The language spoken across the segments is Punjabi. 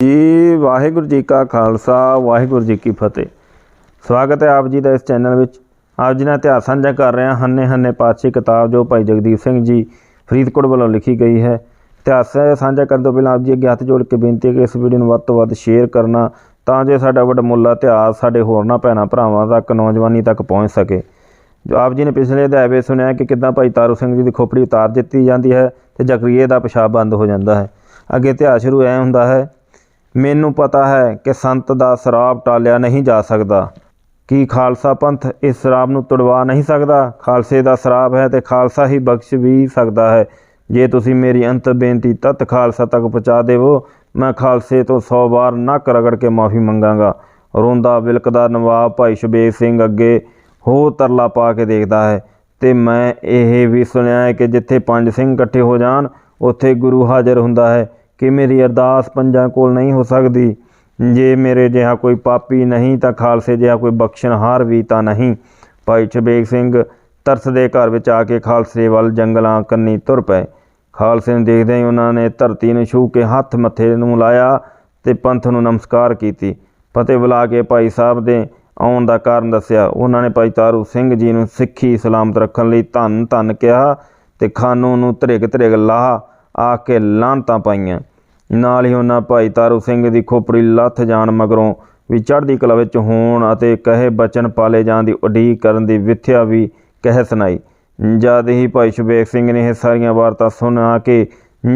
ਜੀ, ਵਾਹਿਗੁਰੂ ਜੀ ਕਾ ਖਾਲਸਾ, ਵਾਹਿਗੁਰੂ ਜੀ ਕੀ ਫਤਿਹ। ਸਵਾਗਤ ਹੈ ਆਪ ਜੀ ਦਾ ਇਸ ਚੈਨਲ ਵਿੱਚ। ਆਪ ਜੀ ਨਾਲ ਇਤਿਹਾਸ ਸਾਂਝਾ ਕਰ ਰਹੇ ਹਾਂ। ਹੰਨੇ ਹੰਨੇ ਪਾਤਸ਼ਾਹੀ ਕਿਤਾਬ ਜੋ ਭਾਈ ਜਗਦੀਪ ਸਿੰਘ ਜੀ ਫਰੀਦਕੋਟ ਵੱਲੋਂ ਲਿਖੀ ਗਈ ਹੈ। ਇਤਿਹਾਸ ਸਾਂਝਾ ਕਰਨ ਤੋਂ ਪਹਿਲਾਂ ਆਪ ਜੀ ਅੱਗੇ ਹੱਥ ਜੋੜ ਕੇ ਬੇਨਤੀ ਹੈ ਕਿ ਇਸ ਵੀਡੀਓ ਨੂੰ ਵੱਧ ਤੋਂ ਵੱਧ ਸ਼ੇਅਰ ਕਰਨਾ, ਤਾਂ ਜੋ ਸਾਡਾ ਵੱਡਮੁੱਲਾ ਇਤਿਹਾਸ, ਸਾਡੇ ਹੋਰਨਾਂ ਭੈਣਾਂ ਭਰਾਵਾਂ ਤੱਕ, ਨੌਜਵਾਨੀ ਤੱਕ ਪਹੁੰਚ ਸਕੇ। ਜੋ ਆਪ ਜੀ ਨੇ ਪਿਛਲੇ ਅਧਿਆਏ ਵਿੱਚ ਸੁਣਿਆ ਕਿ ਕਿੱਦਾਂ ਭਾਈ ਤਾਰੂ ਸਿੰਘ ਜੀ ਦੀ ਖੋਪੜੀ ਉਤਾਰ ਦਿੱਤੀ ਜਾਂਦੀ ਹੈ ਤੇ ਜ਼ਕਰੀਏ ਦਾ ਪਿਸ਼ਾਬ ਬੰਦ ਹੋ ਜਾਂਦਾ ਹੈ। ਅੱਗੇ ਇਤਿਹਾਸ ਸ਼ੁਰੂ ਐ ਹੁੰਦਾ ਹੈ ਮੈਨੂੰ ਪਤਾ ਹੈ ਕਿ ਸੰਤ ਦਾ ਸ਼ਰਾਬ ਟਾਲਿਆ ਨਹੀਂ ਜਾ ਸਕਦਾ। ਕੀ ਖਾਲਸਾ ਪੰਥ ਇਸ ਸ਼ਰਾਬ ਨੂੰ ਤੁੜਵਾ ਨਹੀਂ ਸਕਦਾ? ਖਾਲਸੇ ਦਾ ਸ਼ਰਾਬ ਹੈ ਤੇ ਖਾਲਸਾ ਹੀ ਬਖਸ਼ ਵੀ ਸਕਦਾ ਹੈ। ਜੇ ਤੁਸੀਂ ਮੇਰੀ ਅੰਤ ਬੇਨਤੀ ਤਤ ਖਾਲਸਾ ਤੱਕ ਪਹੁੰਚਾ ਦੇਵੋ, ਮੈਂ ਖਾਲਸੇ ਤੋਂ 100 ਵਾਰ ਨੱਕ ਰਗੜ ਕੇ ਮਾਫੀ ਮੰਗਾਂਗਾ। ਰੋਂਦਾ ਵਿਲਕਦਾ ਨਵਾਬ ਭਾਈ ਸ਼ਬੇਗ ਸਿੰਘ ਅੱਗੇ ਹੋ ਤਰਲਾ ਪਾ ਕੇ ਦੇਖਦਾ ਹੈ ਤੇ ਮੈਂ ਇਹ ਵੀ ਸੁਣਿਆ ਹੈ ਕਿ ਜਿੱਥੇ ਪੰਜ ਸਿੰਘ ਇਕੱਠੇ ਹੋ ਜਾਣ, ਉੱਥੇ ਗੁਰੂ ਹਾਜ਼ਰ ਹੁੰਦਾ ਹੈ। ਕਿ ਮੇਰੀ ਅਰਦਾਸ ਪੰਜਾਂ ਕੋਲ ਨਹੀਂ ਹੋ ਸਕਦੀ। ਜੇ ਮੇਰੇ ਜਿਹਾ ਕੋਈ ਪਾਪੀ ਨਹੀਂ ਤਾਂ ਖਾਲਸੇ ਜਿਹਾ ਕੋਈ ਬਖਸ਼ਣਹਾਰ ਵੀ ਤਾਂ ਨਹੀਂ। ਭਾਈ ਸ਼ਬੇਗ ਸਿੰਘ ਤਰਸ ਦੇ ਘਰ ਵਿੱਚ ਆ ਕੇ ਖਾਲਸੇ ਵੱਲ ਜੰਗਲਾਂ ਕੰਨੀ ਤੁਰ ਪਏ। ਖਾਲਸੇ ਨੂੰ ਦੇਖਦੇ ਹੀ ਉਹਨਾਂ ਨੇ ਧਰਤੀ ਨੂੰ ਛੂਹ ਕੇ ਹੱਥ ਮੱਥੇ ਨੂੰ ਲਾਇਆ ਤੇ ਪੰਥ ਨੂੰ ਨਮਸਕਾਰ ਕੀਤੀ। ਫਤਿਹ ਬੁਲਾ ਕੇ ਭਾਈ ਸਾਹਿਬ ਦੇ ਆਉਣ ਦਾ ਕਾਰਨ ਦੱਸਿਆ। ਉਹਨਾਂ ਨੇ ਭਾਈ ਤਾਰੂ ਸਿੰਘ ਜੀ ਨੂੰ ਸਿੱਖੀ ਸਲਾਮਤ ਰੱਖਣ ਲਈ ਧੰਨ ਧੰਨ ਕਿਹਾ ਤੇ ਖਾਨੂ ਨੂੰ ਧਰਿਗ ਧਰਿਗ ਲਾਹ ਆ ਕੇ ਲਾਂਤਾਂ ਪਾਈਆਂ। ਨਾਲ ਹੀ ਉਹਨਾਂ ਭਾਈ ਤਾਰੂ ਸਿੰਘ ਦੀ ਖੋਪੜੀ ਲੱਥ ਜਾਣ ਮਗਰੋਂ ਵੀ ਚੜ੍ਹਦੀ ਕਲਾ ਵਿੱਚ ਹੋਣ ਅਤੇ ਕਹੇ ਬਚਨ ਪਾਲੇ ਜਾਣ ਦੀ ਉਡੀਕ ਕਰਨ ਦੀ ਵਿਥਿਆ ਵੀ ਕਹਿ ਸੁਣਾਈ। ਜਦ ਹੀ ਭਾਈ ਸ਼ਬੇਗ ਸਿੰਘ ਨੇ ਇਹ ਸਾਰੀਆਂ ਵਾਰਤਾ ਸੁਣਾ ਕੇ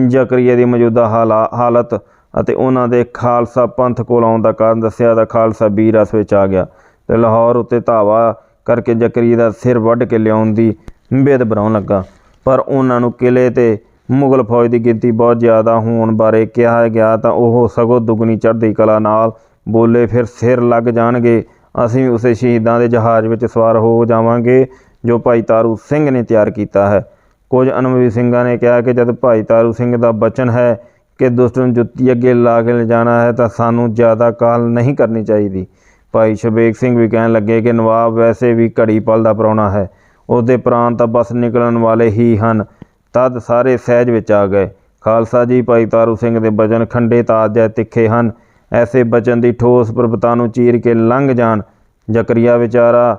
ਜ਼ਕਰੀਆ ਦੀ ਮੌਜੂਦਾ ਹਾਲਾ- ਹਾਲਤ ਅਤੇ ਉਹਨਾਂ ਦੇ ਖਾਲਸਾ ਪੰਥ ਕੋਲ ਆਉਣ ਦਾ ਕਾਰਨ ਦੱਸਿਆ ਤਾਂ ਖਾਲਸਾ ਵੀਰ ਰਸ ਵਿੱਚ ਆ ਗਿਆ ਤੇ ਲਾਹੌਰ ਉੱਤੇ ਧਾਵਾ ਕਰਕੇ ਜ਼ਕਰੀਆ ਦਾ ਸਿਰ ਵੱਢ ਕੇ ਲਿਆਉਣ ਦੀ ਬਿਦ ਬਣਾਉਣ ਲੱਗਾ। ਪਰ ਉਹਨਾਂ ਨੂੰ ਕਿਲੇ ਤੇ ਮੁਗਲ ਫੌਜ ਦੀ ਗਿਣਤੀ ਬਹੁਤ ਜ਼ਿਆਦਾ ਹੋਣ ਬਾਰੇ ਕਿਹਾ ਗਿਆ ਤਾਂ ਉਹ ਸਗੋਂ ਦੁਗਣੀ ਚੜ੍ਹਦੀ ਕਲਾ ਨਾਲ ਬੋਲੇ ਫਿਰ ਸਿਰ ਲੱਗ ਜਾਣਗੇ। ਅਸੀਂ ਉਸੇ ਸ਼ਹੀਦਾਂ ਦੇ ਜਹਾਜ਼ ਵਿੱਚ ਸਵਾਰ ਹੋ ਜਾਵਾਂਗੇ ਜੋ ਭਾਈ ਤਾਰੂ ਸਿੰਘ ਨੇ ਤਿਆਰ ਕੀਤਾ ਹੈ। ਕੁਝ ਅਨੁਭਵੀ ਸਿੰਘਾਂ ਨੇ ਕਿਹਾ ਕਿ ਜਦ ਭਾਈ ਤਾਰੂ ਸਿੰਘ ਦਾ ਬਚਨ ਹੈ ਕਿ ਦੁਸ਼ਟ ਨੂੰ ਜੁੱਤੀ ਅੱਗੇ ਲਾ ਕੇ ਲਿਜਾਣਾ ਹੈ ਤਾਂ ਸਾਨੂੰ ਜ਼ਿਆਦਾ ਕਾਲ ਨਹੀਂ ਕਰਨੀ ਚਾਹੀਦੀ। ਭਾਈ ਸ਼ਬੇਗ ਸਿੰਘ ਵੀ ਕਹਿਣ ਲੱਗੇ ਕਿ ਨਵਾਬ ਵੈਸੇ ਵੀ ਘੜੀ ਪਲ ਦਾ ਪ੍ਰਾਹੁਣਾ ਹੈ। ਉਹਦੇ ਪ੍ਰਾਣ ਤਾਂ ਬਸ ਨਿਕਲਣ ਵਾਲੇ ਹੀ ਹਨ। ਤਦ ਸਾਰੇ ਸਹਿਜ ਵਿੱਚ ਆ ਗਏ। ਖਾਲਸਾ ਜੀ ਭਾਈ ਤਾਰੂ ਸਿੰਘ ਦੇ ਬਚਨ ਖੰਡੇ ਤਾਜੈ ਤਿੱਖੇ ਹਨ। ਐਸੇ ਬਚਨ ਦੀ ਠੋਸ ਪ੍ਰਭਤਾ ਨੂੰ ਚੀਰ ਕੇ ਲੰਘ ਜਾਣ। ਜ਼ਕਰੀਆ ਵਿਚਾਰਾ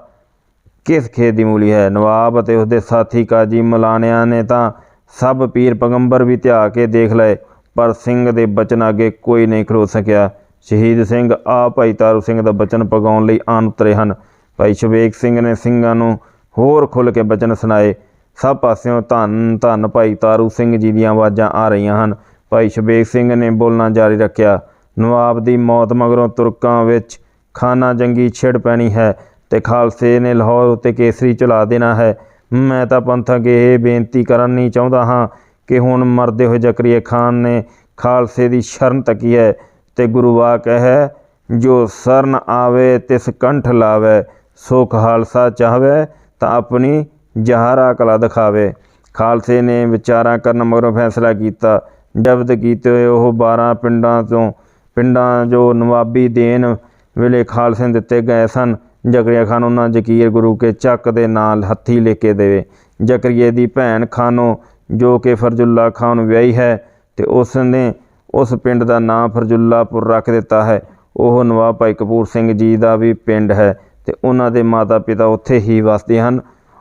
ਕਿਸ ਖੇਤ ਦੀ ਮੂਲੀ ਹੈ? ਨਵਾਬ ਅਤੇ ਉਸਦੇ ਸਾਥੀ ਕਾਜੀ ਮਲਾਨਿਆਂ ਨੇ ਤਾਂ ਸਭ ਪੀਰ ਪੈਗੰਬਰ ਵੀ ਧਿਆ ਕੇ ਦੇਖ ਲਏ, ਪਰ ਸਿੰਘ ਦੇ ਬਚਨ ਅੱਗੇ ਕੋਈ ਨਹੀਂ ਖੜੋ ਸਕਿਆ। ਸ਼ਹੀਦ ਸਿੰਘ ਆ ਭਾਈ ਤਾਰੂ ਸਿੰਘ ਦਾ ਬਚਨ ਪਗਾਉਣ ਲਈ ਆਣ ਉਤਰੇ ਹਨ। ਭਾਈ ਸ਼ਵੇਕ ਸਿੰਘ ਨੇ ਸਿੰਘਾਂ ਨੂੰ ਹੋਰ ਖੁੱਲ੍ਹ ਕੇ ਬਚਨ ਸੁਣਾਏ। ਸਭ ਪਾਸਿਓਂ ਧੰਨ ਧੰਨ ਭਾਈ ਤਾਰੂ ਸਿੰਘ ਜੀ ਦੀਆਂ ਆਵਾਜ਼ਾਂ ਆ ਰਹੀਆਂ ਹਨ। ਭਾਈ ਸ਼ਬੇਕ ਸਿੰਘ ਨੇ ਬੋਲਣਾ ਜਾਰੀ ਰੱਖਿਆ, ਨਵਾਬ ਦੀ ਮੌਤ ਮਗਰੋਂ ਤੁਰਕਾਂ ਵਿੱਚ ਖਾਨਾ ਜੰਗੀ ਛਿੜ ਪੈਣੀ ਹੈ ਤੇ ਖਾਲਸੇ ਨੇ ਲਾਹੌਰ ਉੱਤੇ ਕੇਸਰੀ ਚਲਾ ਦੇਣਾ ਹੈ। ਮੈਂ ਤਾਂ ਪੰਥਕ ਇਹ ਬੇਨਤੀ ਕਰਨੀ ਚਾਹੁੰਦਾ ਹਾਂ ਕਿ ਹੁਣ ਮਰਦੇ ਹੋਏ ਜ਼ਕਰੀਆ ਖਾਨ ਨੇ ਖਾਲਸੇ ਦੀ ਸ਼ਰਨ ਤੱਕੀ ਹੈ ਤੇ ਗੁਰੂ ਵਾਕ ਹੈ ਜੋ ਸਰਨ ਆਵੇ, ਤਿਸ ਕੰਠ ਲਾਵੇ, ਸੋ ਖਾਲਸਾ ਚਾਹਵੇ, ਤਾਂ ਆਪਣੀ ਜਹਾਰਾ ਕਲਾ ਦਿਖਾਵੇ। ਖਾਲਸੇ ਨੇ ਵਿਚਾਰਾਂ ਕਰਨ ਮਗਰੋਂ ਫੈਸਲਾ ਕੀਤਾ। ਜ਼ਬਤ ਕੀਤੇ ਹੋਏ ਉਹ 12 ਪਿੰਡਾਂ ਤੋਂ, ਪਿੰਡਾਂ ਜੋ ਨਵਾਬੀ ਦੇਣ ਵੇਲੇ ਖਾਲਸੇ ਦਿੱਤੇ ਗਏ ਸਨ, ਜ਼ਕਰੀਆ ਖਾਨ ਉਹਨਾਂ ਜ਼ਕੀਰ ਗੁਰੂ ਕੇ ਚੱਕ ਦੇ ਨਾਲ ਹੱਥੀ ਲੈ ਕੇ ਦੇਵੇ। ਜ਼ਕਰੀਏ ਦੀ ਭੈਣ ਖਾਨੋ, ਜੋ ਕਿ ਫਰਜੁੱਲਾ ਖਾਨ ਵਿਆਹੀ ਹੈ, ਤੇ ਉਸ ਨੇ ਉਸ ਪਿੰਡ ਦਾ ਨਾਮ ਫਰਜੁੱਲਾਪੁਰ ਰੱਖ ਦਿੱਤਾ ਹੈ। ਉਹ ਨਵਾਬ ਭਾਈ ਕਪੂਰ ਸਿੰਘ ਜੀ ਦਾ ਵੀ ਪਿੰਡ ਹੈ, ਤੇ ਉਹਨਾਂ ਦੇ ਮਾਤਾ ਪਿਤਾ ਉੱਥੇ ਹੀ ਵਸਦੇ ਹਨ।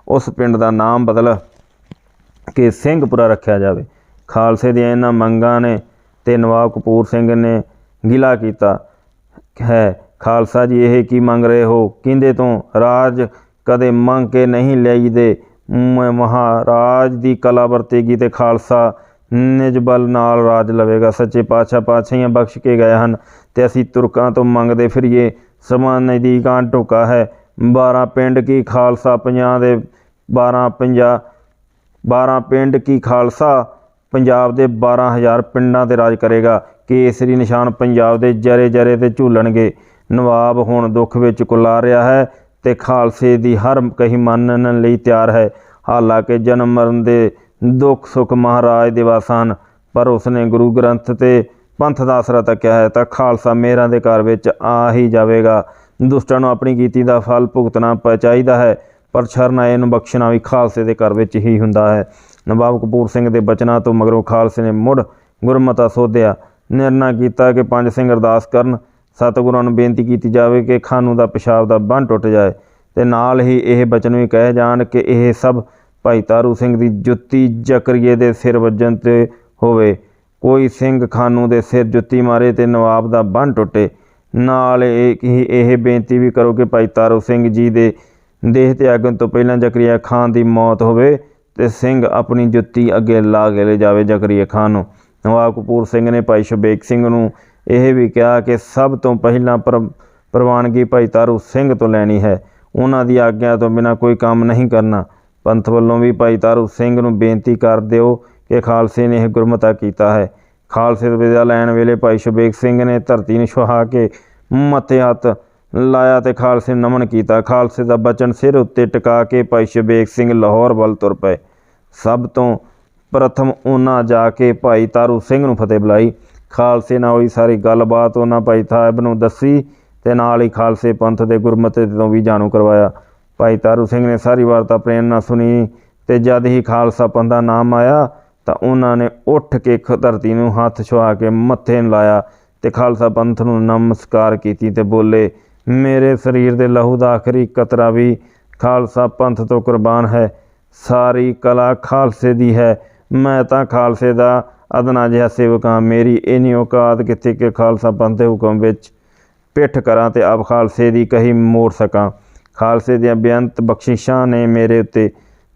ਉਸ ਪਿੰਡ ਦਾ ਨਾਮ ਬਦਲ ਕਿ ਸਿੰਘਪੁਰਾ ਰੱਖਿਆ ਜਾਵੇ। ਖਾਲਸੇ ਦੀਆਂ ਇਹਨਾਂ ਮੰਗਾਂ ਨੇ ਤੇ ਨਵਾਬ ਕਪੂਰ ਸਿੰਘ ਨੇ ਗਿਲਾ ਕੀਤਾ ਹੈ। ਖਾਲਸਾ ਜੀ, ਇਹ ਕੀ ਮੰਗ ਰਹੇ ਹੋ? ਕਿੰਦੇ ਤੋਂ ਰਾਜ ਕਦੇ ਮੰਗ ਕੇ ਨਹੀਂ ਲਈਦੇ। ਮ- ਮਹਾਰਾਜ ਦੀ ਕਲਾ ਵਰਤੇਗੀ ਤੇ ਖਾਲਸਾ ਨਿਜ ਬਲ ਨਾਲ ਰਾਜ ਲਵੇਗਾ। ਸੱਚੇ ਪਾਤਸ਼ਾਹ ਪਾਤਸ਼ਾਹੀਆਂ ਬਖਸ਼ ਕੇ ਗਏ ਹਨ ਤੇ ਅਸੀਂ ਤੁਰਕਾਂ ਤੋਂ ਮੰਗਦੇ ਫਿਰੀਏ। ਸਮਾਂ ਨਜ਼ਦੀਕਾਂ ਆਣ ਢੁਕਾ ਹੈ। 12 ਪਿੰਡ ਕੀ ਖਾਲਸਾ ਪੰਜਾਂ ਦੇ 12 ਪੰਜਾ 12 ਪਿੰਡ ਕੀ ਖਾਲਸਾ? ਪੰਜਾਬ ਦੇ 12000 ਪਿੰਡਾਂ ਤੇ ਰਾਜ ਕਰੇਗਾ। ਕੇਸਰੀ ਨਿਸ਼ਾਨ ਪੰਜਾਬ ਦੇ ਜਰੇ ਜਰੇ ਤੇ ਝੂਲਣਗੇ। ਨਵਾਬ ਹੁਣ ਦੁੱਖ ਵਿੱਚ ਕੁਲਾ ਰਿਹਾ ਹੈ ਤੇ ਖਾਲਸੇ ਦੀ ਹਰ ਕਹੀ ਮੰਨਣ ਲਈ ਤਿਆਰ ਹੈ। ਹਾਲਾਂਕਿ ਜਨਮ ਮਰਨ ਦੇ ਦੁੱਖ ਸੁੱਖ ਮਹਾਰਾਜ ਦੇ ਵਾਸਾਨ ਪਰ ਉਸਨੇ ਗੁਰੂ ਗ੍ਰੰਥ ਤੇ ਪੰਥ ਦਾ ਆਸਰਾ ਤੱਕਿਆ ਹੈ ਤਾਂ ਖਾਲਸਾ ਮੇਰਾਂ ਦੇ ਘਰ ਵਿੱਚ ਆ ਹੀ ਜਾਵੇਗਾ। ਦੁਸ਼ਟਾਂ ਨੂੰ ਆਪਣੀ ਕੀਤੀ ਦਾ ਫਲ ਭੁਗਤਣਾ ਪ ਚਾਹੀਦਾ ਹੈ। ਪਰ ਸ਼ਰਨਾਏ ਨੂੰ ਬਖਸ਼ਣਾ ਵੀ ਖਾਲਸੇ ਦੇ ਘਰ ਵਿੱਚ ਹੀ ਹੁੰਦਾ ਹੈ। ਨਵਾਬ ਕਪੂਰ ਸਿੰਘ ਦੇ ਬਚਨਾਂ ਤੋਂ ਮਗਰੋਂ ਖਾਲਸੇ ਨੇ ਮੁੜ ਗੁਰਮਤਾ ਸੋਧਿਆ। ਨਿਰਣਾ ਕੀਤਾ ਕਿ ਪੰਜ ਸਿੰਘ ਅਰਦਾਸ ਕਰਨ, ਸਤਿਗੁਰਾਂ ਨੂੰ ਬੇਨਤੀ ਕੀਤੀ ਜਾਵੇ ਕਿ ਖਾਨੂ ਦਾ ਪਿਸ਼ਾਬ ਦਾ ਬੰਨ ਟੁੱਟ ਜਾਏ ਤੇ ਨਾਲ ਹੀ ਇਹ ਬਚਨ ਵੀ ਕਹੇ ਜਾਣ ਕਿ ਇਹ ਸਭ ਭਾਈ ਤਾਰੂ ਸਿੰਘ ਦੀ ਜੁੱਤੀ ਜਕਰੀਏ ਦੇ ਸਿਰ ਵੱਜਣ ਤੇ ਹੋਵੇ। ਕੋਈ ਸਿੰਘ ਖਾਨੂ ਦੇ ਸਿਰ ਜੁੱਤੀ ਮਾਰੇ ਤੇ ਨਵਾਬ ਦਾ ਬੰਨ ਟੁੱਟੇ। ਨਾਲ ਇਹ ਹੀ ਇਹ ਬੇਨਤੀ ਵੀ ਕਰੋ ਕਿ ਭਾਈ ਤਾਰੂ ਸਿੰਘ ਜੀ ਦੇ ਦੇਹ ਤਿਆਗਣ ਤੋਂ ਪਹਿਲਾਂ ਜ਼ਕਰੀਆ ਖਾਨ ਦੀ ਮੌਤ ਹੋਵੇ ਤੇ ਸਿੰਘ ਆਪਣੀ ਜੁੱਤੀ ਅੱਗੇ ਲਾ ਕੇ ਲੈ ਜਾਵੇ ਜ਼ਕਰੀਆ ਖਾਨ ਨੂੰ। ਨਵਾਬ ਕਪੂਰ ਸਿੰਘ ਨੇ ਭਾਈ ਸ਼ਬੇਕ ਸਿੰਘ ਨੂੰ ਇਹ ਵੀ ਕਿਹਾ ਕਿ ਸਭ ਤੋਂ ਪਹਿਲਾਂ ਪਰ, ਪ੍ਰਵਾਨਗੀ ਭਾਈ ਤਾਰੂ ਸਿੰਘ ਤੋਂ ਲੈਣੀ ਹੈ। ਉਹਨਾਂ ਦੀ ਆਗਿਆ ਤੋਂ ਬਿਨਾਂ ਕੋਈ ਕੰਮ ਨਹੀਂ ਕਰਨਾ। ਪੰਥ ਵੱਲੋਂ ਵੀ ਭਾਈ ਤਾਰੂ ਸਿੰਘ ਨੂੰ ਬੇਨਤੀ ਕਰ ਦਿਓ ਕਿ ਖਾਲਸੇ ਨੇ ਇਹ ਗੁਰਮਤਾ ਕੀਤਾ ਹੈ। ਖਾਲਸੇ ਤੋਂ ਵਿਦਿਆ ਲੈਣ ਵੇਲੇ ਭਾਈ ਸ਼ਬੇਕ ਸਿੰਘ ਨੇ ਧਰਤੀ ਨੂੰ ਛੁਹਾ ਕੇ ਮੱਥੇ ਹੱਥ ਲਾਇਆ ਤੇ ਖਾਲਸੇ ਨੂੰ ਨਮਨ ਕੀਤਾ। ਖਾਲਸੇ ਦਾ ਬਚਨ ਸਿਰ ਉੱਤੇ ਟਿਕਾ ਕੇ ਭਾਈ ਸ਼ਬੇਕ ਸਿੰਘ ਲਾਹੌਰ ਵੱਲ ਤੁਰ ਪਏ। ਸਭ ਤੋਂ ਪ੍ਰਥਮ ਉਹਨਾਂ ਜਾ ਕੇ ਭਾਈ ਤਾਰੂ ਸਿੰਘ ਨੂੰ ਫਤਿਹ ਬੁਲਾਈ। ਖਾਲਸੇ ਨਾਲ ਹੋਈ ਸਾਰੀ ਗੱਲਬਾਤ ਉਹਨਾਂ ਭਾਈ ਸਾਹਿਬ ਨੂੰ ਦੱਸੀ ਤੇ ਨਾਲ ਹੀ ਖਾਲਸੇ ਪੰਥ ਦੇ ਗੁਰਮਤਿ ਤੋਂ ਵੀ ਜਾਣੂ ਕਰਵਾਇਆ। ਭਾਈ ਤਾਰੂ ਸਿੰਘ ਨੇ ਸਾਰੀ ਵਾਰਤਾ ਪ੍ਰੇਮ ਨਾਲ ਸੁਣੀ ਤੇ ਜਦ ਹੀ ਖਾਲਸਾ ਪੰਥ ਦਾ ਨਾਮ ਆਇਆ ਤਾਂ ਉਹਨਾਂ ਨੇ ਉੱਠ ਕੇ ਧਰਤੀ ਨੂੰ ਹੱਥ ਛੁਆ ਕੇ ਮੱਥੇ ਨੂੰ ਲਾਇਆ ਤੇ ਖਾਲਸਾ ਪੰਥ ਨੂੰ ਨਮਸਕਾਰ ਕੀਤੀ ਤੇ ਬੋਲੇ ਮੇਰੇ ਸਰੀਰ ਦੇ ਲਹੂ ਦਾ ਆਖਰੀ ਕਤਰਾ ਵੀ ਖਾਲਸਾ ਪੰਥ ਤੋਂ ਕੁਰਬਾਨ ਹੈ। ਸਾਰੀ ਕਲਾ ਖਾਲਸੇ ਦੀ ਹੈ। ਮੈਂ ਤਾਂ ਖਾਲਸੇ ਦਾ ਅਦਨਾ ਜਿਹਾ ਸੇਵਕ ਹਾਂ। ਮੇਰੀ ਇਨੀ ਔਕਾਤ ਕਿੱਥੇ ਕਿ ਖਾਲਸਾ ਪੰਥ ਦੇ ਹੁਕਮ ਵਿੱਚ ਪਿੱਠ ਕਰਾਂ ਤੇ ਆਪ ਖਾਲਸੇ ਦੀ ਕਹੀ ਮੋੜ ਸਕਾਂ। ਖਾਲਸੇ ਦੀਆਂ ਬੇਅੰਤ ਬਖਸ਼ਿਸ਼ਾਂ ਨੇ ਮੇਰੇ ਉੱਤੇ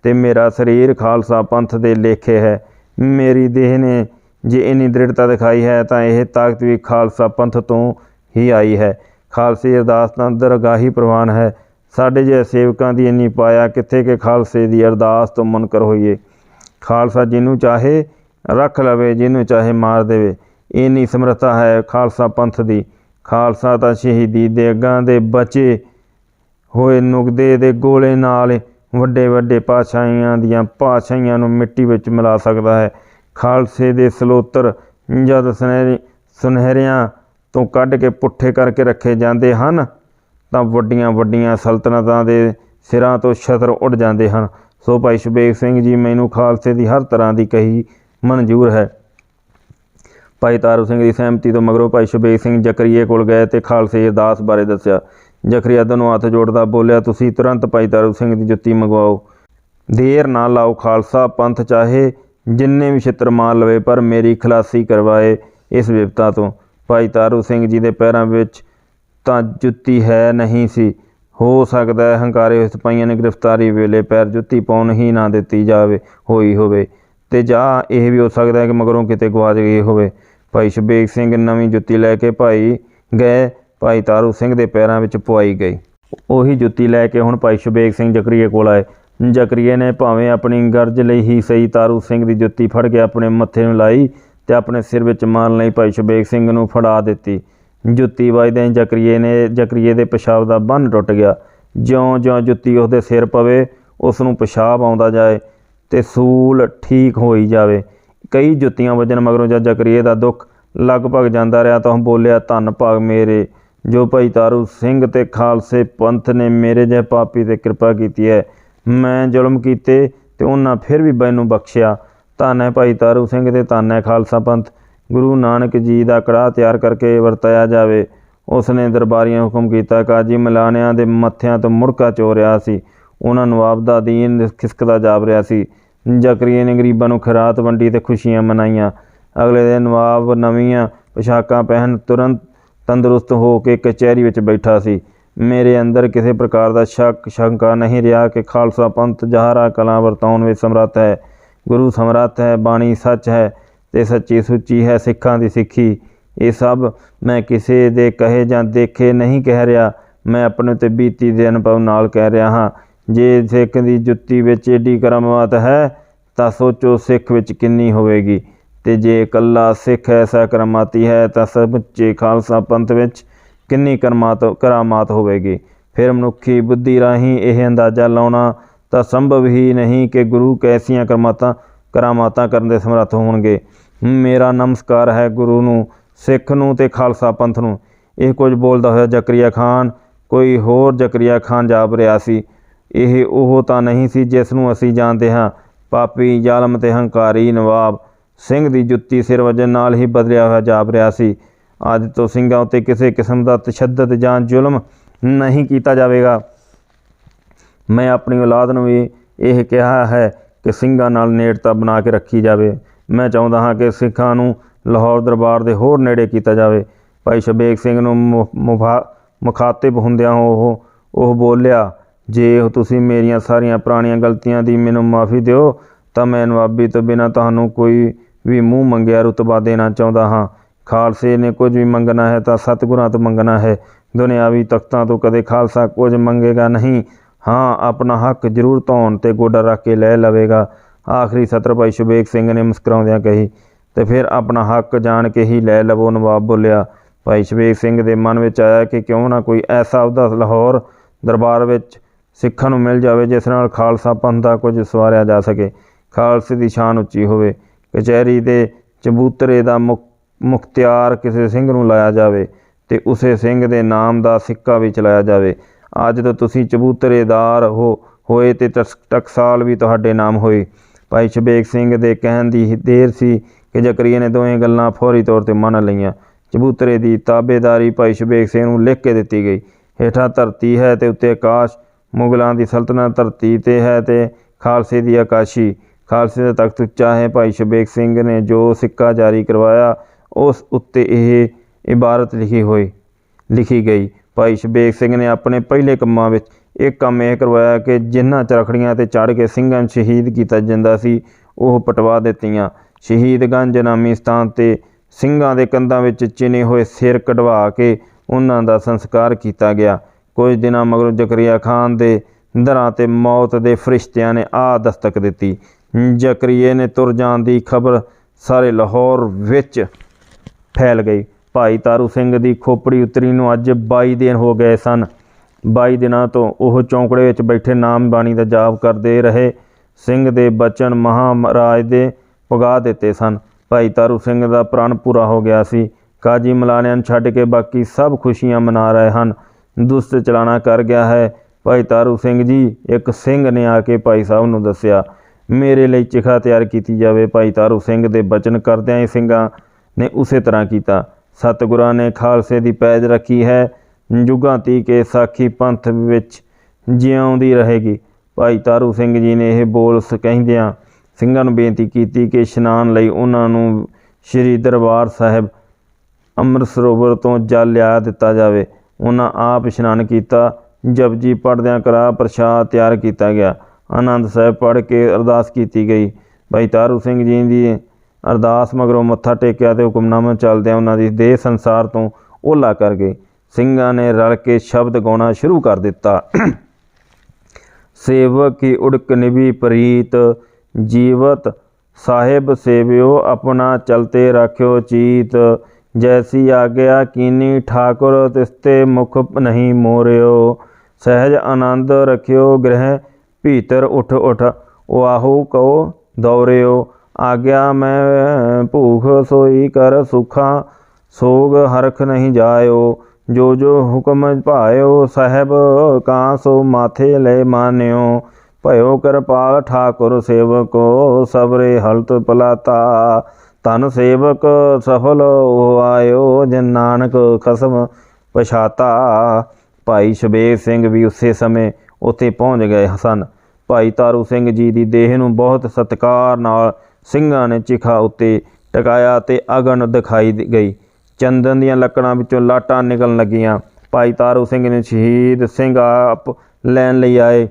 ਤੇ ਮੇਰਾ ਸਰੀਰ ਖਾਲਸਾ ਪੰਥ ਦੇ ਲੇਖੇ ਹੈ। ਮੇਰੀ ਦੇਹ ਨੇ ਜੇ ਇਨੀ ਦ੍ਰਿੜਤਾ ਦਿਖਾਈ ਹੈ ਤਾਂ ਇਹ ਤਾਕਤ ਵੀ ਖਾਲਸਾ ਪੰਥ ਤੋਂ ਹੀ ਆਈ ਹੈ। ਖਾਲਸੇ ਅਰਦਾਸ ਤਾਂ ਦਰਗਾਹੀ ਪ੍ਰਵਾਨ ਹੈ। ਸਾਡੇ ਜਿਹੇ ਸੇਵਕਾਂ ਦੀ ਇੰਨੀ ਪਾਇਆ, ਕਿੱਥੇ ਕਿ ਖਾਲਸੇ ਦੀ ਅਰਦਾਸ ਤੋਂ ਮੁਨਕਰ ਹੋਈਏ। ਖਾਲਸਾ ਜਿਹਨੂੰ ਚਾਹੇ ਰੱਖ ਲਵੇ, ਜਿਹਨੂੰ ਚਾਹੇ ਮਾਰ ਦੇਵੇ। ਇੰਨੀ ਸਮਰੱਥਾ ਹੈ ਖਾਲਸਾ ਪੰਥ ਦੀ। ਖਾਲਸਾ ਤਾਂ ਸ਼ਹੀਦੀ ਦੇ ਅੱਗਾਂ ਦੇ ਬਚੇ ਹੋਏ ਨੁਕਦੇ ਦੇ ਗੋਲੇ ਨਾਲ ਵੱਡੇ ਵੱਡੇ ਪਾਤਸ਼ਾਹੀਆਂ ਦੀਆਂ ਪਾਤਸ਼ਾਹੀਆਂ ਨੂੰ ਮਿੱਟੀ ਵਿੱਚ ਮਿਲਾ ਸਕਦਾ ਹੈ। ਖਾਲਸੇ ਦੇ ਸਲੋਤਰ ਜਦ ਸੁਨਹਿਰੀ ਸੁਨਹਿਰਿਆਂ ਤੋਂ ਕੱਢ ਕੇ ਪੁੱਠੇ ਕਰਕੇ ਰੱਖੇ ਜਾਂਦੇ ਹਨ, ਤਾਂ ਵੱਡੀਆਂ ਵੱਡੀਆਂ ਸਲਤਨਤਾਂ ਦੇ ਸਿਰਾਂ ਤੋਂ ਛਤਰ ਉੱਡ ਜਾਂਦੇ ਹਨ। ਸੋ ਭਾਈ ਸ਼ਬੇਗ ਸਿੰਘ ਜੀ, ਮੈਨੂੰ ਖਾਲਸੇ ਦੀ ਹਰ ਤਰ੍ਹਾਂ ਦੀ ਕਹੀ ਮਨਜ਼ੂਰ ਹੈ। ਭਾਈ ਤਾਰੂ ਸਿੰਘ ਦੀ ਸਹਿਮਤੀ ਤੋਂ ਮਗਰੋਂ ਭਾਈ ਸ਼ਬੇਗ ਸਿੰਘ ਜਕਰੀਏ ਕੋਲ ਗਏ ਤੇ ਖਾਲਸੇ ਅਰਦਾਸ ਬਾਰੇ ਦੱਸਿਆ ਜਕਰੀਆ ਦੋਨੋਂ ਹੱਥ ਜੋੜਦਾ ਬੋਲਿਆ, ਤੁਸੀਂ ਤੁਰੰਤ ਭਾਈ ਤਾਰੂ ਸਿੰਘ ਦੀ ਜੁੱਤੀ ਮੰਗਵਾਓ। ਦੇਰ ਨਾ ਲਾਓ ਖਾਲਸਾ ਪੰਥ ਚਾਹੇ ਜਿੰਨੇ ਵੀ ਛਿੱਤਰ ਮਾਰ ਲਵੇ, ਪਰ ਮੇਰੀ ਖਲਾਸੀ ਕਰਵਾਏ ਇਸ ਵਿਪਤਾ ਤੋਂ। ਭਾਈ ਤਾਰੂ ਸਿੰਘ ਜੀ ਦੇ ਪੈਰਾਂ ਵਿੱਚ ਤਾਂ ਜੁੱਤੀ ਹੈ ਨਹੀਂ ਸੀ। ਹੋ ਸਕਦਾ ਹੈ ਹੰਕਾਰੇ ਹੋਏ ਸਿਪਾਹੀਆਂ ਨੇ ਗ੍ਰਿਫਤਾਰੀ ਵੇਲੇ ਪੈਰ ਜੁੱਤੀ ਪਾਉਣ ਹੀ ਨਾ ਦਿੱਤੀ ਜਾਵੇ, ਹੋਈ ਹੋਵੇ। ਤੇ ਜਾਂ ਇਹ ਵੀ ਹੋ ਸਕਦਾ ਹੈ ਕਿ ਮਗਰੋਂ ਕਿਤੇ ਗਵਾਚ ਗਈ ਹੋਵੇ। ਭਾਈ ਸ਼ਬੇਗ ਸਿੰਘ ਨਵੀਂ ਜੁੱਤੀ ਲੈ ਕੇ ਭਾਈ ਗਏ, ਭਾਈ ਤਾਰੂ ਸਿੰਘ ਦੇ ਪੈਰਾਂ ਵਿੱਚ ਪਵਾਈ ਗਈ। ਉਹੀ ਜੁੱਤੀ ਲੈ ਕੇ ਹੁਣ ਭਾਈ ਸ਼ਬੇਗ ਸਿੰਘ ਜਕਰੀਏ ਕੋਲ ਆਏ। ਜਕਰੀਏ ਨੇ ਭਾਵੇਂ ਆਪਣੀ ਗਰਜ ਲਈ ਹੀ ਸਹੀ ਤਾਰੂ ਸਿੰਘ ਦੀ ਜੁੱਤੀ ਫੜ ਕੇ ਆਪਣੇ ਮੱਥੇ ਨੂੰ ਲਾਈ ਤੇ ਆਪਣੇ ਸਿਰ ਵਿੱਚ ਮਾਰਨ ਲਈ ਭਾਈ ਸ਼ਬੇਗ ਸਿੰਘ ਨੂੰ ਫੜਾ ਦਿੱਤੀ। ਜੁੱਤੀ ਵੱਜਦਿਆਂ ਜਕਰੀਏ ਨੇ, ਜਕਰੀਏ ਦੇ ਪਿਸ਼ਾਬ ਦਾ ਬੰਨ ਟੁੱਟ ਗਿਆ। ਜਿਉਂ-ਜਿਉਂ ਜੁੱਤੀ ਉਹਦੇ ਸਿਰ ਪਵੇ ਉਸ ਨੂੰ ਪਿਸ਼ਾਬ ਆਉਂਦਾ ਜਾਏ ਤੇ ਸੂਲ ਠੀਕ ਹੋਈ ਜਾਵੇ। ਕਈ ਜੁੱਤੀਆਂ ਵੱਜਣ ਮਗਰੋਂ ਜਦ ਜਕਰੀਏ ਦਾ ਦੁੱਖ ਲਗਭਗ ਜਾਂਦਾ ਰਿਹਾ ਤਾਂ ਉਹ ਬੋਲਿਆ, ਧੰਨ ਭਾਗ ਮੇਰੇ, ਜੋ ਭਾਈ ਤਾਰੂ ਸਿੰਘ ਤੇ ਖਾਲਸੇ ਪੰਥ ਨੇ ਮੇਰੇ ਜਿਹੇ ਪਾਪੀ ਤੇ ਕਿਰਪਾ ਕੀਤੀ ਹੈ। ਮੈਂ ਜ਼ੁਲਮ ਕੀਤੇ ਤੇ ਉਹਨਾਂ ਫਿਰ ਵੀ ਮੈਨੂੰ ਬਖਸ਼ਿਆ। ਧੰਨ ਹੈ ਭਾਈ ਤਾਰੂ ਸਿੰਘ ਤੇ ਧੰਨ ਹੈ ਖਾਲਸਾ ਪੰਥ। ਗੁਰੂ ਨਾਨਕ ਜੀ ਦਾ ਕੜਾਹ ਤਿਆਰ ਕਰਕੇ ਵਰਤਾਇਆ ਜਾਵੇ। ਉਸ ਨੇ ਦਰਬਾਰੀਆਂ ਹੁਕਮ ਕੀਤਾ, ਕਾਜੀ ਮਲਾਣਿਆਂ ਦੇ ਮੱਥਿਆਂ ਤੋਂ ਮੁੜਕਾ ਚੋ ਰਿਹਾ ਸੀ। ਉਹਨਾਂ ਨੂੰ ਨਵਾਬ ਦਾ ਦੀਨ ਖਿਸਕਦਾ ਜਾਪ ਰਿਹਾ ਸੀ। ਜ਼ਕਰੀਏ ਨੇ ਗਰੀਬਾਂ ਨੂੰ ਖਰਾਤ, ਵੰਡੀ ਤੇ ਖੁਸ਼ੀਆਂ ਮਨਾਈਆਂ। ਅਗਲੇ ਦਿਨ ਨਵਾਬ ਨਵੀਆਂ ਪੋਸ਼ਾਕਾਂ ਪਹਿਨ ਤੁਰੰਤ ਤੰਦਰੁਸਤ ਹੋ ਕੇ ਕਚਹਿਰੀ ਵਿੱਚ ਬੈਠਾ ਸੀ। ਮੇਰੇ ਅੰਦਰ ਕਿਸੇ ਪ੍ਰਕਾਰ ਦਾ ਸ਼ੱਕ, ਸ਼ੰਕਾ ਨਹੀਂ ਰਿਹਾ ਕਿ ਖਾਲਸਾ ਪੰਥ ਜਹਾਰਾ ਕਲਾਂ ਵਰਤਾਉਣ ਵਿੱਚ ਸਮਰੱਥ ਹੈ। ਗੁਰੂ ਸਮਰੱਥ ਹੈ, ਬਾਣੀ ਸੱਚ ਹੈ ਤੇ ਸੱਚੀ ਸੁੱਚੀ ਹੈ, ਸਿੱਖਾਂ ਦੀ ਸਿੱਖੀ। ਇਹ ਸਭ ਮੈਂ ਕਿਸੇ ਦੇ ਕਹੇ ਜਾਂ ਦੇਖੇ ਨਹੀਂ ਕਹਿ ਰਿਹਾ। ਮੈਂ ਆਪਣੇ ਤੇ ਬੀਤੀ ਦੇ ਅਨੁਭਵ ਨਾਲ ਕਹਿ ਰਿਹਾ ਹਾਂ। ਜੇ ਸਿੱਖ ਦੀ ਜੁੱਤੀ ਵਿੱਚ ਏਡੀ ਕਰਮਾਤ ਹੈ, ਤਾਂ ਸੋਚੋ ਸਿੱਖ ਵਿੱਚ ਕਿੰਨੀ ਹੋਵੇਗੀ। ਤੇ ਜੇ ਇਕੱਲਾ ਸਿੱਖ ਐਸਾ ਕਰਮਾਤੀ ਹੈ, ਤਾਂ ਸਮੁੱਚੇ ਖਾਲਸਾ ਪੰਥ ਵਿੱਚ ਕਿੰਨੀ ਕਰਮਾਤ ਕਰਾਮਾਤ ਹੋਵੇਗੀ। ਫਿਰ ਮਨੁੱਖੀ ਬੁੱਧੀ ਰਾਹੀਂ ਇਹ ਅੰਦਾਜ਼ਾ ਲਾਉਣਾ ਤਾਂ ਸੰਭਵ ਹੀ ਨਹੀਂ ਕਿ ਗੁਰੂ ਕੈਸੀਆਂ ਕਰਮਾਤਾਂ ਕਰਾਮਾਤਾਂ ਕਰਨ ਦੇ ਸਮਰੱਥ ਹੋਣਗੇ। ਮੇਰਾ ਨਮਸਕਾਰ ਹੈ ਗੁਰੂ ਨੂੰ, ਸਿੱਖ ਨੂੰ ਤੇ ਖਾਲਸਾ ਪੰਥ ਨੂੰ। ਇਹ ਕੁਝ ਬੋਲਦਾ ਹੋਇਆ ਜ਼ਕਰੀਆ ਖਾਨ, ਕੋਈ ਹੋਰ ਜ਼ਕਰੀਆ ਖਾਨ ਜਾਪ ਰਿਹਾ ਸੀ। ਇਹ ਉਹ ਤਾਂ ਨਹੀਂ ਸੀ ਜਿਸ ਨੂੰ ਅਸੀਂ ਜਾਣਦੇ ਹਾਂ। ਪਾਪੀ ਜ਼ਾਲਮ ਤੇ ਹੰਕਾਰੀ ਨਵਾਬ ਸਿੰਘ ਦੀ ਜੁੱਤੀ ਸਿਰ ਵਜਨ ਨਾਲ ਹੀ ਬਦਲਿਆ ਹੋਇਆ ਜਾਪ ਰਿਹਾ ਸੀ। ਅੱਜ ਤੋਂ ਸਿੰਘਾਂ ਉੱਤੇ ਕਿਸੇ ਕਿਸਮ ਦਾ ਤਸ਼ੱਦਦ ਜਾਂ ਜ਼ੁਲਮ ਨਹੀਂ ਕੀਤਾ ਜਾਵੇਗਾ। ਮੈਂ ਆਪਣੀ ਔਲਾਦ ਨੂੰ ਵੀ ਇਹ ਕਿਹਾ ਹੈ ਕਿ ਸਿੰਘਾਂ ਨਾਲ ਨੇੜਤਾ ਬਣਾ ਕੇ ਰੱਖੀ ਜਾਵੇ। ਮੈਂ ਚਾਹੁੰਦਾ ਹਾਂ ਕਿ ਸਿੱਖਾਂ ਨੂੰ ਲਾਹੌਰ ਦਰਬਾਰ ਦੇ ਹੋਰ ਨੇੜੇ ਕੀਤਾ ਜਾਵੇ। ਭਾਈ ਸ਼ਬੇਕ ਸਿੰਘ ਨੂੰ ਮੁ- ਮੁਖਾ- ਮੁਖਾਤਿਬ ਹੁੰਦਿਆਂ ਉਹ ਉਹ ਬੋਲਿਆ, ਜੇ ਤੁਸੀਂ ਮੇਰੀਆਂ ਸਾਰੀਆਂ ਪੁਰਾਣੀਆਂ ਗਲਤੀਆਂ ਦੀ ਮੈਨੂੰ ਮਾਫੀ ਦਿਓ, ਤਾਂ ਮੈਂ ਨਵਾਬੀ ਤੋਂ ਬਿਨਾਂ ਤੁਹਾਨੂੰ ਕੋਈ ਵੀ ਮੂੰਹ ਮੰਗਿਆ ਰੁਤਬਾ ਦੇਣਾ ਚਾਹੁੰਦਾ ਹਾਂ। ਖਾਲਸੇ ਨੇ ਕੁਝ ਵੀ ਮੰਗਣਾ ਹੈ ਤਾਂ ਸਤਿਗੁਰਾਂ ਤੋਂ ਮੰਗਣਾ ਹੈ। ਦੁਨਿਆਵੀ ਤਖਤਾਂ ਤੋਂ ਕਦੇ ਖਾਲਸਾ ਕੁਝ ਮੰਗੇਗਾ ਨਹੀਂ। ਹਾਂ, ਆਪਣਾ ਹੱਕ ਜ਼ਰੂਰ ਧੌਣ ਤੇ ਗੋਡਾ ਰੱਖ ਕੇ ਲੈ ਲਵੇਗਾ। ਆਖਰੀ ਸਤਰ ਭਾਈ ਸ਼ੁਬੇਕ ਸਿੰਘ ਨੇ ਮੁਸਕਰਾਉਂਦਿਆਂ ਕਹੀ, ਤੇ ਫਿਰ ਆਪਣਾ ਹੱਕ ਜਾਣ ਕੇ ਹੀ ਲੈ ਲਵੋ, ਨਵਾਬ ਬੋਲਿਆ। ਭਾਈ ਸ਼ਬੇਕ ਸਿੰਘ ਦੇ ਮਨ ਵਿੱਚ ਆਇਆ ਕਿ ਕਿਉਂ ਨਾ ਕੋਈ ਐਸਾ ਅਹੁਦਾ ਲਾਹੌਰ ਦਰਬਾਰ ਵਿੱਚ ਸਿੱਖਾਂ ਨੂੰ ਮਿਲ ਜਾਵੇ, ਜਿਸ ਨਾਲ ਖਾਲਸਾ ਪੰਥ ਦਾ ਕੁਝ ਸਵਾਰਿਆ ਜਾ ਸਕੇ। ਖਾਲਸੇ ਦੀ ਸ਼ਾਨ ਉੱਚੀ ਹੋਵੇ। ਕਚਹਿਰੀ ਦੇ ਚਬੂਤਰੇ ਦਾ ਮੁਖ ਮੁਖਤਿਆਰ ਕਿਸੇ ਸਿੰਘ ਨੂੰ ਲਾਇਆ ਜਾਵੇ ਤੇ ਉਸੇ ਸਿੰਘ ਦੇ ਨਾਮ ਦਾ ਸਿੱਕਾ ਵੀ ਚਲਾਇਆ ਜਾਵੇ। ਅੱਜ ਤੋਂ ਤੁਸੀਂ ਚਬੂਤਰੇਦਾਰ ਹੋ, ਹੋਏ ਤੇ ਟਕਸ- ਟਕਸਾਲ ਵੀ ਤੁਹਾਡੇ ਨਾਮ ਹੋਏ। ਭਾਈ ਸ਼ਬੇਕ ਸਿੰਘ ਦੇ ਕਹਿਣ ਦੀ ਹੀ ਦੇਰ ਸੀ ਕਿ ਜ਼ਕਰੀਆ ਨੇ ਦੋਵੇਂ ਗੱਲਾਂ ਫੌਰੀ ਤੌਰ ਤੇ ਮੰਨ ਲਈਆਂ। ਚਬੂਤਰੇ ਦੀ ਤਾਬੇਦਾਰੀ ਭਾਈ ਸ਼ਬੇਕ ਸਿੰਘ ਨੂੰ ਲਿਖ ਕੇ ਦਿੱਤੀ ਗਈ। ਹੇਠਾਂ ਧਰਤੀ ਹੈ ਤੇ ਉੱਤੇ ਆਕਾਸ਼, ਮੁਗਲਾਂ ਦੀ ਸਲਤਨਤ ਧਰਤੀ ਤੇ ਹੈ ਤੇ ਖਾਲਸੇ ਦੀ ਆਕਾਸ਼ੀ। ਖਾਲਸੇ ਦਾ ਤਖਤ ਉੱਚਾ ਹੈ, ਭਾਈ ਸ਼ਬੇਕ ਸਿੰਘ ਨੇ ਜੋ ਸਿੱਕਾ ਜਾਰੀ ਕਰਵਾਇਆ, ਉਸ ਉੱਤੇ ਇਹ ਇਬਾਰਤ ਲਿਖੀ ਹੋਈ, ਲਿਖੀ ਗਈ। ਭਾਈ ਸ਼ਬੇਕ ਸਿੰਘ ਨੇ ਆਪਣੇ ਪਹਿਲੇ ਕੰਮਾਂ ਵਿੱਚ ਇੱਕ ਕੰਮ ਇਹ ਕਰਵਾਇਆ ਕਿ ਜਿਨ੍ਹਾਂ ਚਰਖੜੀਆਂ ਤੇ ਚੜ੍ਹ ਕੇ ਸਿੰਘਾਂ ਨੂੰ ਸ਼ਹੀਦ ਕੀਤਾ ਜਾਂਦਾ ਸੀ, ਉਹ ਪਟਵਾ ਦਿੱਤੀਆਂ। ਸ਼ਹੀਦਗੰਜ ਨਾਮੀ ਸਥਾਨ ਤੇ ਸਿੰਘਾਂ ਦੇ ਕੰਧਾਂ ਵਿੱਚ ਚਿਣੇ ਹੋਏ ਸਿਰ ਕਢਵਾ ਕੇ ਉਹਨਾਂ ਦਾ ਸੰਸਕਾਰ ਕੀਤਾ ਗਿਆ। ਕੁਝ ਦਿਨਾਂ ਮਗਰੋਂ ਜ਼ਕਰੀਆ ਖਾਨ ਦੇ ਦਰਾਂ ਤੇ ਮੌਤ ਦੇ ਫਰਿਸ਼ਤਿਆਂ ਨੇ ਆ ਦਸਤਕ ਦਿੱਤੀ। ਜ਼ਕਰੀਏ ਨੇ ਤੁਰ ਜਾਣ ਦੀ ਖਬਰ ਸਾਰੇ ਲਾਹੌਰ ਵਿੱਚ ਫੈਲ ਗਈ। ਭਾਈ ਤਾਰੂ ਸਿੰਘ ਦੀ ਖੋਪੜੀ ਉਤਰੀ ਨੂੰ ਅੱਜ 22 ਦਿਨ ਹੋ ਗਏ ਸਨ। 22 ਦਿਨਾਂ ਤੋਂ ਉਹ ਚੌਂਕੜੇ ਵਿੱਚ ਬੈਠੇ ਨਾਮ ਬਾਣੀ ਦਾ ਜਾਪ ਕਰਦੇ ਰਹੇ। ਸਿੰਘ ਦੇ ਬਚਨ ਮਹਾਰਾਜ ਦੇ ਪੁਗਾ ਦਿੱਤੇ ਸਨ। ਭਾਈ ਤਾਰੂ ਸਿੰਘ ਦਾ ਪ੍ਰਣ ਪੂਰਾ ਹੋ ਗਿਆ ਸੀ। ਕਾਜੀ ਮਲਾਨਿਆਂ ਨੂੰ ਛੱਡ ਕੇ ਬਾਕੀ ਸਭ ਖੁਸ਼ੀਆਂ ਮਨਾ ਰਹੇ ਹਨ। ਦੁਸਤ ਚਲਾਣਾ ਕਰ ਗਿਆ ਹੈ। ਭਾਈ ਤਾਰੂ ਸਿੰਘ ਜੀ, ਇੱਕ ਸਿੰਘ ਨੇ ਆ ਕੇ ਭਾਈ ਸਾਹਿਬ ਨੂੰ ਦੱਸਿਆ, ਮੇਰੇ ਲਈ ਚਿਖਾ ਤਿਆਰ ਕੀਤੀ ਜਾਵੇ। ਭਾਈ ਤਾਰੂ ਸਿੰਘ ਦੇ ਬਚਨ ਕਰਦਿਆਂ ਹੀ ਸਿੰਘਾਂ ਨੇ ਉਸੇ ਤਰ੍ਹਾਂ ਕੀਤਾ। ਸਤਿਗੁਰਾਂ ਨੇ ਖਾਲਸੇ ਦੀ ਪੈਜ ਰੱਖੀ ਹੈ। ਜੁਗਾਂ ਤੀ ਕੇ ਸਾਖੀ ਪੰਥ ਵਿੱਚ ਜਿਉਂਦੀ ਰਹੇਗੀ। ਭਾਈ ਤਾਰੂ ਸਿੰਘ ਜੀ ਨੇ ਇਹ ਬੋਲ ਕਹਿੰਦਿਆਂ ਸਿੰਘਾਂ ਨੂੰ ਬੇਨਤੀ ਕੀਤੀ ਕਿ ਇਸ਼ਨਾਨ ਲਈ ਉਹਨਾਂ ਨੂੰ ਸ੍ਰੀ ਦਰਬਾਰ ਸਾਹਿਬ ਅੰਮ੍ਰਿਤ ਸਰੋਵਰ ਤੋਂ ਜਲ ਲਿਆ ਦਿੱਤਾ ਜਾਵੇ। ਉਹਨਾਂ ਆਪ ਇਸ਼ਨਾਨ ਕੀਤਾ ਜਪਜੀ ਪੜਦਿਆਂ ਕਰਾ ਪ੍ਰਸ਼ਾਦ ਤਿਆਰ ਕੀਤਾ ਗਿਆ। ਆਨੰਦ ਸਾਹਿਬ ਪੜ੍ਹ ਕੇ ਅਰਦਾਸ ਕੀਤੀ ਗਈ। ਭਾਈ ਤਾਰੂ ਸਿੰਘ ਜੀ ਦੀ ਅਰਦਾਸ ਮਗਰੋਂ ਮੱਥਾ ਟੇਕਿਆ ਤੇ ਹੁਕਮਨਾਮਾ ਚੱਲਦਿਆਂ ਉਹਨਾਂ ਦੀ ਦੇਹ ਸੰਸਾਰ ਤੋਂ ਓਲਾ ਕਰ ਗਈ ਸਿੰਘਾਂ ਨੇ ਰਲ ਕੇ ਸ਼ਬਦ ਗਾਉਣਾ ਸ਼ੁਰੂ ਕਰ ਦਿੱਤਾ। ਸੇਵਕ ਕੀ ਉੜਕ ਨਿਭੀ ਪ੍ਰੀਤ, ਜੀਵਤ ਸਾਹਿਬ ਸੇਵਿਓ, ਆਪਣਾ ਚਲਤੇ ਰਾਖਿਓ ਚੀਤ। ਜੈਸੀ ਆਗਿਆ ਕੀਨੀ ਠਾਕੁਰ, ਤਿਸਤੇ ਮੁਖ ਨਹੀਂ ਮੋਰਿਓ। ਸਹਿਜ ਆਨੰਦ ਰਖਿਓ ਗ੍ਰਹਿ, ਭੀਤਰ ਉਠ ਉਠ ਵਾਹੂ ਕਉ ਦੌਰਿਓ। ਆਗਿਆ ਮੈਂ ਭੂਖ ਸੋਈ ਕਰ ਸੁਖਾਂ, ਸੋਗ ਹਰਖ ਨਹੀਂ ਜਾਇਓ। ਜੋ ਜੋ ਹੁਕਮ ਭਾਇਓ ਸਾਹਿਬ ਕਾਂ, ਸੋ ਮਾਥੇ ਲੈ ਮਾਨਿਓ। ਭਇਓ ਕਿਰਪਾਲ ਠਾਕੁਰ ਸੇਵਕੋ, ਸਬਰੇ ਹਲਤ ਪਲਾਤਾ। ਤਨ ਸੇਵਕ ਸਫਲ ਹੋਆਇਓ ਜਨ ਨਾਨਕ ਖਸਮ ਪਛਾਤਾ। ਭਾਈ ਸ਼ਬੇਰ ਸਿੰਘ ਵੀ ਉਸੇ ਸਮੇਂ ਉੱਥੇ ਪਹੁੰਚ ਗਏ ਸਨ। ਭਾਈ ਤਾਰੂ ਸਿੰਘ ਜੀ ਦੀ ਦੇਹ ਨੂੰ ਬਹੁਤ ਸਤਿਕਾਰ ਨਾਲ ਸਿੰਘਾਂ ਨੇ ਚਿਖਾ ਉੱਤੇ ਟਿਕਾਇਆ ਤੇ ਅਗਨ ਦਿਖਾਈ ਗਈ। ਚੰਦਨ ਦੀਆਂ ਲੱਕੜਾਂ ਵਿੱਚੋਂ ਲਾਟਾਂ ਨਿਕਲਣ ਲੱਗੀਆਂ। ਭਾਈ ਤਾਰੂ ਸਿੰਘ ਨੇ ਸ਼ਹੀਦ ਸਿੰਘ ਆਪ ਲੈਣ ਲਈ ਆਏ।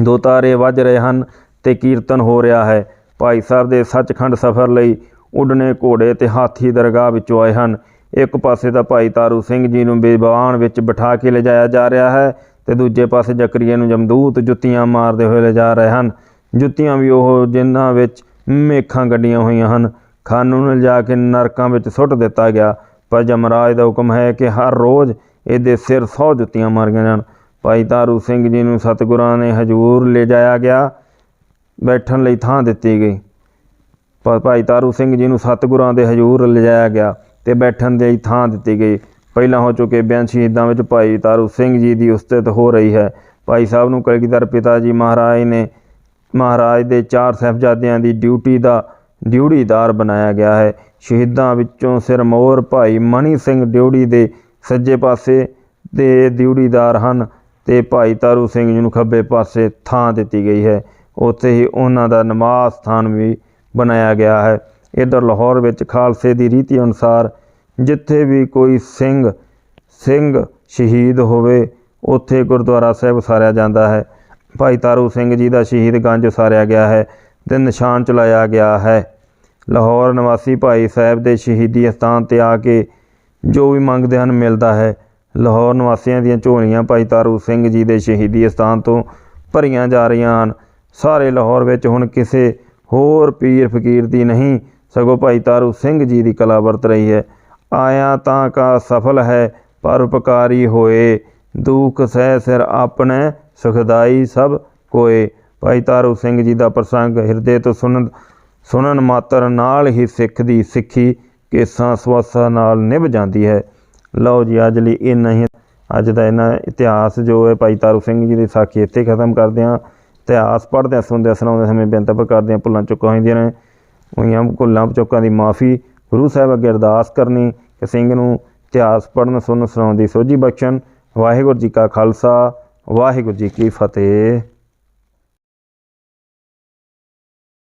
ਦੋ ਤਾਰੇ ਵੱਜ ਰਹੇ ਹਨ ਤੇ ਕੀਰਤਨ ਹੋ ਰਿਹਾ ਹੈ। ਭਾਈ ਸਾਹਿਬ ਦੇ ਸੱਚਖੰਡ ਸਫ਼ਰ ਲਈ ਉੱਡਣੇ ਘੋੜੇ ਤੇ ਹਾਥੀ ਦਰਗਾਹ ਵਿੱਚੋਂ ਆਏ ਹਨ। ਇੱਕ ਪਾਸੇ ਤਾਂ ਭਾਈ ਤਾਰੂ ਸਿੰਘ ਜੀ ਨੂੰ ਬੇਬਾਨ ਵਿੱਚ ਬਿਠਾ ਕੇ ਲਿਜਾਇਆ ਜਾ ਰਿਹਾ ਹੈ ਤੇ ਦੂਜੇ ਪਾਸੇ ਜ਼ਕਰੀਆ ਨੂੰ ਜਮਦੂਤ ਜੁੱਤੀਆਂ ਮਾਰਦੇ ਹੋਏ ਲਿਜਾ ਰਹੇ ਹਨ। ਜੁੱਤੀਆਂ ਵੀ ਉਹ ਜਿਨ੍ਹਾਂ ਵਿੱਚ ਮੇਖਾਂ ਗੱਡੀਆਂ ਹੋਈਆਂ ਹਨ। ਖਾਨੂੰ ਨੂੰ ਲਿਜਾ ਕੇ ਨਰਕਾਂ ਵਿੱਚ ਸੁੱਟ ਦਿੱਤਾ ਗਿਆ। ਪਰ ਜਮਰਾਜ ਦਾ ਹੁਕਮ ਹੈ ਕਿ ਹਰ ਰੋਜ਼ ਇਹਦੇ ਸਿਰ 100 ਜੁੱਤੀਆਂ ਮਾਰੀਆਂ ਜਾਣ। ਭਾਈ ਤਾਰੂ ਸਿੰਘ ਜੀ ਨੂੰ ਸਤਿਗੁਰਾਂ ਨੇ ਹਜੂਰ ਲਿਜਾਇਆ ਗਿਆ। ਬੈਠਣ ਲਈ ਥਾਂ ਦਿੱਤੀ ਗਈ। ਭ- ਭਾਈ ਤਾਰੂ ਸਿੰਘ ਜੀ ਨੂੰ ਸਤਿਗੁਰਾਂ ਦੇ ਹਜੂਰ ਲਿਜਾਇਆ ਗਿਆ ਤੇ ਬੈਠਣ ਦੀ ਥਾਂ ਦਿੱਤੀ ਗਈ। ਪਹਿਲਾਂ ਹੋ ਚੁੱਕੇ ਬਿਆਨ ਸ਼ਹੀਦਾਂ ਵਿੱਚ ਭਾਈ ਤਾਰੂ ਸਿੰਘ ਜੀ ਦੀ ਉਸਤਤ ਹੋ ਰਹੀ ਹੈ। ਭਾਈ ਸਾਹਿਬ ਨੂੰ ਕਲਗੀਧਰ ਪਿਤਾ ਜੀ ਮਹਾਰਾਜ ਨੇ ਮਹਾਰਾਜ ਦੇ ਚਾਰ ਸਾਹਿਬਜ਼ਾਦਿਆਂ ਦੀ ਡਿਊਟੀ ਦਾ ਡਿਊੜੀਦਾਰ ਬਣਾਇਆ ਗਿਆ ਹੈ। ਸ਼ਹੀਦਾਂ ਵਿੱਚੋਂ ਸਿਰਮੌਰ ਭਾਈ ਮਣੀ ਸਿੰਘ ਡਿਊੜੀ ਦੇ ਸੱਜੇ ਪਾਸੇ ਦੇ ਡਿਊੜੀਦਾਰ ਹਨ ਤੇ ਭਾਈ ਤਾਰੂ ਸਿੰਘ ਜੀ ਨੂੰ ਖੱਬੇ ਪਾਸੇ ਥਾਂ ਦਿੱਤੀ ਗਈ ਹੈ। ਉੱਥੇ ਹੀ ਉਹਨਾਂ ਦਾ ਨਮਾਜ਼ ਸਥਾਨ ਵੀ ਬਣਾਇਆ ਗਿਆ ਹੈ। ਇਧਰ ਲਾਹੌਰ ਵਿੱਚ ਖਾਲਸੇ ਦੀ ਰੀਤੀ ਅਨੁਸਾਰ ਜਿੱਥੇ ਵੀ ਕੋਈ ਸਿੰਘ ਸਿੰਘ ਸ਼ਹੀਦ ਹੋਵੇ, ਉੱਥੇ ਗੁਰਦੁਆਰਾ ਸਾਹਿਬ ਉਸਾਰਿਆ ਜਾਂਦਾ ਹੈ। ਭਾਈ ਤਾਰੂ ਸਿੰਘ ਜੀ ਦਾ ਸ਼ਹੀਦ ਗੰਜ ਉਸਾਰਿਆ ਗਿਆ ਹੈ ਤੇ ਨਿਸ਼ਾਨ ਚਲਾਇਆ ਗਿਆ ਹੈ। ਲਾਹੌਰ ਨਿਵਾਸੀ ਭਾਈ ਸਾਹਿਬ ਦੇ ਸ਼ਹੀਦੀ ਸਥਾਨ ਤੇ ਆ ਕੇ ਜੋ ਵੀ ਮੰਗਦੇ ਹਨ ਮਿਲਦਾ ਹੈ। ਲਾਹੌਰ ਨਿਵਾਸੀਆਂ ਦੀਆਂ ਝੋਲੀਆਂ ਭਾਈ ਤਾਰੂ ਸਿੰਘ ਜੀ ਦੇ ਸ਼ਹੀਦੀ ਸਥਾਨ ਤੋਂ ਭਰੀਆਂ ਜਾ ਰਹੀਆਂ ਹਨ। ਸਾਰੇ ਲਾਹੌਰ ਵਿੱਚ ਹੁਣ ਕਿਸੇ ਹੋਰ ਪੀਰ ਫਕੀਰ ਦੀ ਨਹੀਂ, ਸਗੋਂ ਭਾਈ ਤਾਰੂ ਸਿੰਘ ਜੀ ਦੀ ਕਲਾ ਵਰਤ ਰਹੀ ਹੈ। ਆਇਆ ਤਾਂ ਕਾ ਸਫਲ ਹੈ, ਪਰ ਉਪਕਾਰੀ ਹੋਏ। ਦੁਖ ਸਹਿ ਸਿਰ ਆਪਣੇ ਸੁਖਦਾਈ ਸਭ ਕੋਏ। ਭਾਈ ਤਾਰੂ ਸਿੰਘ ਜੀ ਦਾ ਪ੍ਰਸੰਗ, ਹਿਰਦੇ ਤੋਂ ਸੁਣਨ ਸੁਣਨ ਮਾਤਰ ਨਾਲ ਹੀ ਸਿੱਖ ਦੀ ਸਿੱਖੀ ਕੇਸਾਂ ਸਵਾਸਾਂ ਨਾਲ ਨਿਭ ਜਾਂਦੀ ਹੈ। ਲਓ ਜੀ, ਅੱਜ ਲਈ ਇੰਨਾ ਹੀ। ਅੱਜ ਦਾ ਇਹਨਾਂ ਇਤਿਹਾਸ ਜੋ ਹੈ, ਭਾਈ ਤਾਰੂ ਸਿੰਘ ਜੀ ਦੀ ਸਾਖੀ ਇੱਥੇ ਖਤਮ ਕਰਦੇ ਹਾਂ। ਇਤਿਹਾਸ ਪੜ੍ਹਦਿਆਂ, ਸੁਣਦਿਆਂ ਸੁਣਾਉਂਦੇ ਸਮੇਂ ਬੇਨਤੀ ਪ੍ਰਕਾਰ ਦੀਆਂ ਭੁੱਲਾਂ ਚੁੱਕਾਂ ਹੁੰਦੀਆਂ ਨੇ। ਉਹੀਆਂ ਭੁੱਲਾਂ ਚੁੱਕਾਂ ਦੀ ਮਾਫੀ ਗੁਰੂ ਸਾਹਿਬ ਅੱਗੇ ਅਰਦਾਸ ਕਰਨੀ ਕਿ ਸਿੰਘ ਨੂੰ ਇਤਿਹਾਸ ਪੜ੍ਹਨ, ਸੁਣਨ, ਸੁਣਾਉਣ ਦੀ ਸੋਝੀ ਬਖਸ਼ਣ। ਵਾਹਿਗੁਰੂ ਜੀ ਕਾ ਖਾਲਸਾ। ਵਾਹਿਗੁਰੂ ਜੀ ਕੀ ਫਤਿਹ।